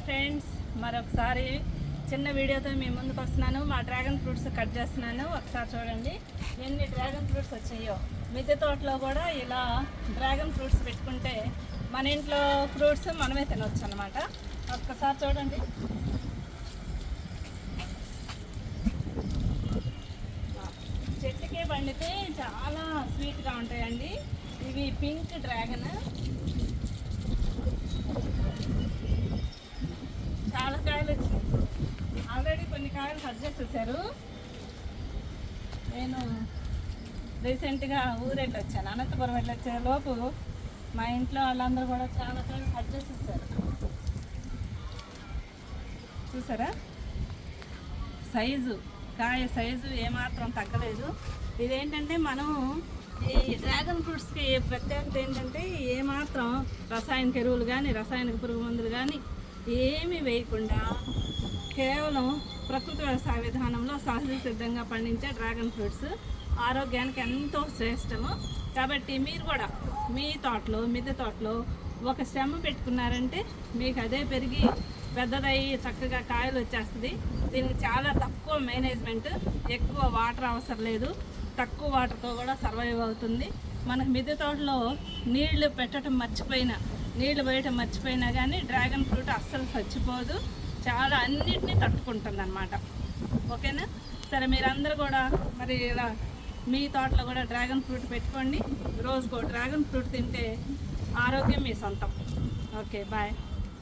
Friends మరొకసారి చిన్న వీడియోతో మీ ముందుకు వస్తున్నాను. మా డ్రాగన్ ఫ్రూట్స్ కట్ చేస్తున్నాను. ఒకసారి చూడండి. ఎన్ని డ్రాగన్ ఫ్రూట్స్ వచ్చాయో. మిద్దె తోటలో కూడా ఇలా డ్రాగన్ ఫ్రూట్స్ పెట్టుకుంటే మన ఇంట్లో ఫ్రూట్స్ మనమే తినవచ్చు అనమాట ఒక్కసారి చూడండి. చెట్టుకే పండితే చాలా స్వీట్గా ఉంటాయండి. ఇవి పింక్ డ్రాగన్ చాలా కాయలు వచ్చినాయి ఆల్రెడీ కొన్ని కాయలు కట్ చేసేసారు. నేను రీసెంట్గా ఊరెళ్ళి వచ్చాను. అనంతపురం వెళ్ళి వచ్చే లోపు మా ఇంట్లో వాళ్ళందరూ కూడా చాలా కాయలు కట్ చేసేసారు. చూసారా? సైజు కాయ సైజు ఏమాత్రం తగ్గలేదు. ఇదేంటంటే మనం ఈ డ్రాగన్ ఫ్రూట్స్కి ప్రత్యేకత ఏంటంటే ఏమాత్రం రసాయనిక ఎరువులు కానీ రసాయనిక పురుగు మందులు కానీ ఏమీ వేయకుండా కేవలం ప్రకృతి వ్యవసాయ విధానంలో సహజ సిద్ధంగా పండించే డ్రాగన్ ఫ్రూట్స్ ఆరోగ్యానికి ఎంతో శ్రేష్టము. కాబట్టి మీరు కూడా మీ తోటలో మిద్దె తోటలో ఒక శ్రమ పెట్టుకున్నారంటే మీకు అదే పెరిగి పెద్దదయ్యి చక్కగా కాయలు వచ్చేస్తుంది. దీనికి చాలా తక్కువ మేనేజ్మెంట్ ఎక్కువ వాటర్ అవసరం లేదు. తక్కువ వాటర్తో కూడా సర్వైవ్ అవుతుంది. మనకు మిద్దె తోటలో నీళ్ళు పెట్టడం మర్చిపోయినా నీళ్ళు వేయటం మర్చిపోయినా కానీ డ్రాగన్ ఫ్రూట్ అస్సలు చచ్చిపోదు. చాలా అన్నిటినీ తట్టుకుంటుంది అనమాట ఓకేనా? సరే మీరందరూ కూడా మరి ఇలా మీ తోటలో కూడా డ్రాగన్ ఫ్రూట్ పెట్టుకోండి. రోజుకో డ్రాగన్ ఫ్రూట్ తింటే ఆరోగ్యం మీ సొంతం. Okay bye.